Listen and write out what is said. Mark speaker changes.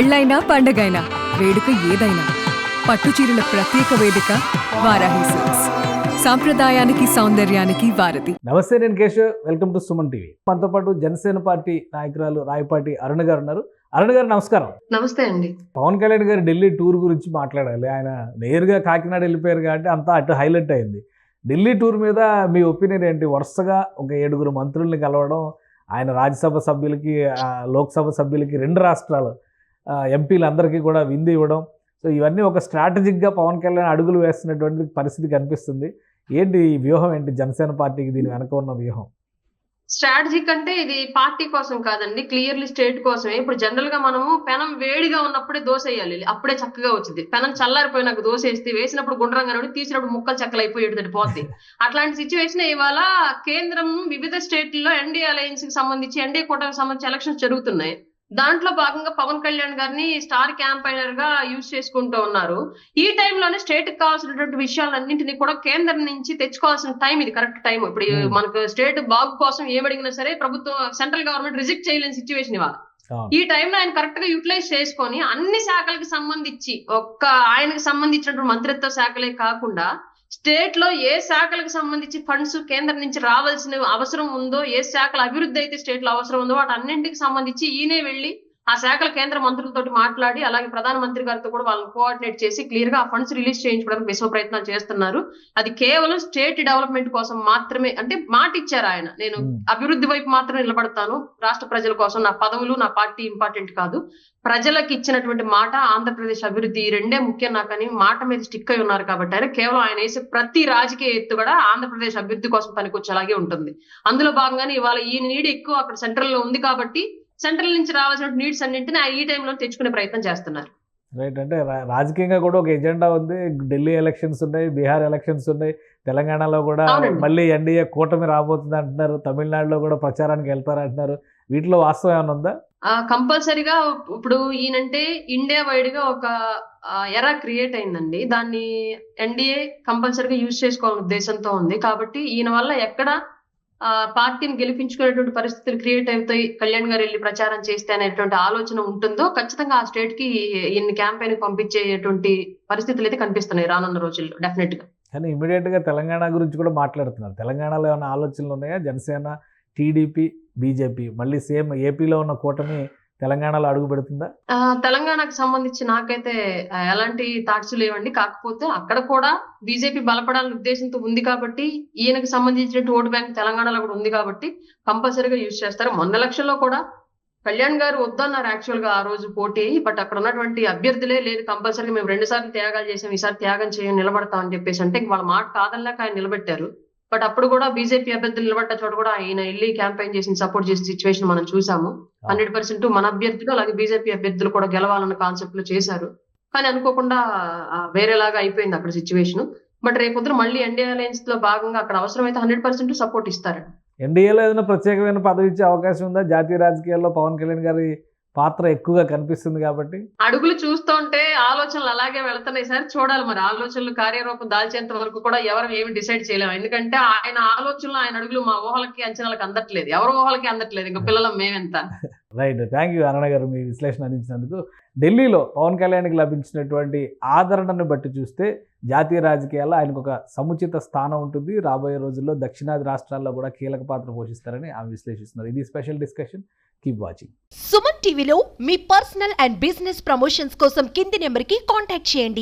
Speaker 1: పెళ్ళైనా పండగైనా వేడుక ఏదైనా పట్టుచీరల ప్రత్యేక వేదిక వారాహి సిల్క్స్. సాంప్రదాయానికి సౌందర్యానికి వారధి.
Speaker 2: నమస్తే నేను Keshav. Welcome to Suman TV. మనతో పాటు జనసేన పార్టీ నాయకురాలు రాయపాటి అరుణ్ గారు ఉన్నారు. అరుణ్ గారు నమస్కారం.
Speaker 3: నమస్తే అండి.
Speaker 2: పవన్ కళ్యాణ్ గారు ఢిల్లీ టూర్ గురించి మాట్లాడాలి. ఆయన నేరుగా కాకినాడ వెళ్ళిపోయారు కాబట్టి అంతా అటు హైలైట్ అయింది. ఢిల్లీ టూర్ మీద మీ ఒపీనియన్ ఏంటి? వరుసగా ఒక ఏడుగురు మంత్రుల్ని కలవడం ఆయన రాజ్యసభ సభ్యులకి లోక్సభ సభ్యులకి రెండు రాష్ట్రాలు ఎంపీలందరికీ కూడా విందు ఇవ్వడం. సో ఇవన్నీ ఒక స్ట్రాటజిక్గా పవన్ కళ్యాణ్ అడుగులు వేస్తున్నటువంటి పరిస్థితి కనిపిస్తుంది. ఏంటి ఈ వ్యూహం? ఏంటి జనసేన పార్టీకి దీని వెనక ఉన్న వ్యూహం?
Speaker 3: స్ట్రాటజిక్ అంటే ఇది పార్టీ కోసం కాదండి క్లియర్లీ స్టేట్ కోసమే. ఇప్పుడు జనరల్గా మనము పెనం వేడిగా ఉన్నప్పుడే దోశ వేయాలి అప్పుడే చక్కగా వచ్చింది. పెనం చల్లారిపోయినాక దోశ వేస్తే వేసినప్పుడు గుండ్రంగా ఉండి తీసినప్పుడు ముక్కలు చెక్కలు అయిపోయేటట్టు పోతుంది అట్లాంటి సిచ్యువేషన్ ఇవాళ కేంద్రం వివిధ స్టేట్లలో ఎన్డీ అలయన్స్కి సంబంధించి ఎన్డీ కూటమికి సంబంధించి ఎలక్షన్స్ జరుగుతున్నాయి. దాంట్లో భాగంగా పవన్ కళ్యాణ్ గారిని స్టార్ క్యాంపైనర్గా యూజ్ చేసుకుంటూ ఉన్నారు ఈ టైంలోనే స్టేట్కి కావాల్సినటువంటి విషయాలన్నింటినీ కూడా కేంద్రం నుంచి తెచ్చుకోవాల్సిన టైం ఇది కరెక్ట్ టైం ఇప్పుడు
Speaker 2: Hmm.
Speaker 3: మనకు స్టేట్ బాగు కోసం ఏమడిగినా సరే ప్రభుత్వం సెంట్రల్ గవర్నమెంట్ రిజెక్ట్ చేయలేని సిచ్యువేషన్ ఇవాళ. ఈ టైంలో ఆయన కరెక్ట్గా యూటిలైజ్ చేసుకొని అన్ని శాఖలకు సంబంధించి ఒక్క ఆయనకు సంబంధించినటువంటి మంత్రిత్వ శాఖలే కాకుండా స్టేట్లో ఏ శాఖలకు సంబంధించి ఫండ్స్ కేంద్రం నుంచి రావాల్సిన అవసరం ఉందో ఏ శాఖల అభివృద్ధి అయితే స్టేట్లో అవసరం ఉందో వాటి అన్నింటికి సంబంధించి ఈయనే వెళ్ళి ఆ శాఖల కేంద్ర మంత్రులతో మాట్లాడి అలాగే ప్రధానమంత్రి గారితో కూడా వాళ్ళని కోఆర్డినేట్ చేసి క్లియర్గా ఆ ఫండ్స్ రిలీజ్ చేయించుకోవడానికి విశ్వ ప్రయత్నాలు చేస్తున్నారు. అది కేవలం స్టేట్ డెవలప్మెంట్ కోసం మాత్రమే అంటే మాట ఇచ్చారు ఆయన. నేను. అభివృద్ధి వైపు మాత్రం నిలబడతాను. రాష్ట్ర ప్రజల కోసం నా పదవులు నా పార్టీ ఇంపార్టెంట్ కాదు. ప్రజలకు ఇచ్చినటువంటి మాట ఆంధ్రప్రదేశ్ అభివృద్ధి ఈ రెండే ముఖ్యం నాకని మాట మీద స్టిక్ అయి ఉన్నారు కాబట్టి ఆయన. కేవలం ఆయన వేసే ప్రతి రాజకీయ ఎత్తుగడ ఆంధ్రప్రదేశ్ అభివృద్ధి కోసం పనికొచ్చేలాగే ఉంటుంది. అందులో భాగంగానే ఇవాళ ఈ నీడ్ ఎక్కువ అక్కడ సెంట్రల్లో ఉంది కాబట్టి సెంట్రల్ నుంచి రావాల్సిన నీడ్స్ అన్నింటినీ ఈ టైంలో తెచ్చుకునే ప్రయత్నం చేస్తున్నారు.
Speaker 2: రైట్ అంటే రాజకీయంగా కూడా ఒక ఎజెండా ఉంది. ఢిల్లీ ఎలక్షన్స్ ఉన్నాయి బీహార్ ఎలక్షన్స్ ఉన్నాయి. తెలంగాణలో కూడా. మళ్ళీ ఎన్డీఏ కూటమి రాబోతుంది అంటున్నారు. తమిళనాడులో కూడా ప్రచారానికి వెళ్తారు అంటున్నారు. వీటిలో వాస్తవం ఏమైనా ఉందా?
Speaker 3: ఆ కంపల్సరీగా ఇప్పుడు ఈయనంటే ఇండియా వైడ్గా ఒక ఎరా క్రియేట్ అయిందండి. దాన్ని ఎన్డీఏ కంపల్సరీగా యూజ్ చేసుకోవాలనే ఉద్దేశంతో ఉంది. కాబట్టి ఈయన వల్ల ఎక్కడ పార్టీని గెలిపించుకునేటువంటి పరిస్థితులు క్రియేట్ అవుతాయి కళ్యాణ్ గారు వెళ్ళి ప్రచారం చేస్తే అనేటువంటి ఆలోచన ఉంటుందో ఖచ్చితంగా ఆ స్టేట్కి ఈయన క్యాంపెయిన్ పంపించేటువంటి పరిస్థితులు అయితే కనిపిస్తున్నాయి రానున్న రోజుల్లో డెఫినెట్గా.
Speaker 2: కానీ ఇమీడియట్గా తెలంగాణ గురించి కూడా మాట్లాడుతున్నారు. తెలంగాణలో ఏమైనా ఆలోచనలు ఉన్నాయా? జనసేన టీడీపీ బీజేపీ మళ్ళీ సేమ్ ఏపీలో ఉన్న కూటమి తెలంగాణలో అడుగు పెడుతుందా
Speaker 3: తెలంగాణకు సంబంధించి నాకైతే ఎలాంటి థాట్స్ లేవండి. కాకపోతే అక్కడ కూడా బీజేపీ బలపడాలని ఉద్దేశంతో ఉంది కాబట్టి ఈయనకు సంబంధించిన ఓటు బ్యాంక్ తెలంగాణలో కూడా ఉంది కాబట్టి కంపల్సరీగా యూజ్ చేస్తారు. మొన్న లక్షల్లో కూడా కళ్యాణ్ గారు వద్దన్నారు యాక్చువల్గా ఆ రోజు పోటీ బట్ అక్కడ ఉన్నటువంటి అభ్యర్థులే లేదు. కంపల్సరీగా మేము రెండు సార్లు త్యాగాలు చేసాం ఈసారి త్యాగం చేయం నిలబడతాం అని చెప్పేసి అంటే వాళ్ళ మాట కాదనలేక ఆయన నిలబెట్టారు. బట్ అప్పుడు కూడా బీజేపీ అభ్యర్థులు నిలబడ్డ చోట కూడా ఆయన వెళ్ళి క్యాంపెయిన్ చేసి సపోర్ట్ చేసిన సిచ్యువేషన్ మనం చూసాము. హండ్రెడ్ పర్సెంట్ మన అభ్యర్థులు అలాగే బీజేపీ అభ్యర్థులు కూడా గెలవాలన్న కాన్సెప్ట్లో చేశారు. కానీ అనుకోకుండా వేరేలాగా అయిపోయింది అక్కడ సిచ్యువేషన్ బట్ రేపొద్దున మళ్ళీ ఎన్డీఏ అలయన్స్లో భాగంగా అక్కడ అవసరమైతే హండ్రెడ్ పర్సెంట్ సపోర్ట్ ఇస్తారు
Speaker 2: ఎన్డీఏలో ఏదైనా ప్రత్యేకమైన పదవి ఇచ్చే అవకాశం ఉందా? జాతీయ రాజకీయాల్లో పవన్ కళ్యాణ్ గారి పాత్ర ఎక్కువగా కనిపిస్తుంది కాబట్టి.
Speaker 3: అడుగులు చూస్తుంటే ఆలోచనలు అలాగే వెళ్తున్నాయి సార్. చూడాలి మరి ఆలోచనలు కార్యరూపం దాల్చేంత వరకు కూడా ఎవరు ఏమి డిసైడ్ చేయలేము. ఎందుకంటే ఆయన ఆలోచనలు ఆయన అడుగులు మా ఊహలకి అంచనాలకు అందట్లేదు. ఎవరి ఊహలకి అందట్లేదు. ఇంకా పిల్లలం మేమెంత.
Speaker 2: రైట్. థ్యాంక్ యూ అరుణ గారు మీ విశ్లేషణ అందించినందుకు. ఢిల్లీలో పవన్ కళ్యాణ్కి లభించినటువంటి ఆదరణను బట్టి చూస్తే జాతీయ రాజకీయాల్లో ఆయనకు ఒక సముచిత స్థానం ఉంటుంది. రాబోయే రోజుల్లో దక్షిణాది రాష్ట్రాల్లో కూడా కీలక పాత్ర పోషిస్తారని ఆమె విశ్లేషిస్తున్నారు. ఇది special discussion. Keep watching.
Speaker 4: Suman టీవీలో మీ పర్సనల్ అండ్ బిజినెస్ ప్రమోషన్స్ కోసం కింది నెంబర్కి కాంటాక్ట్ చేయండి.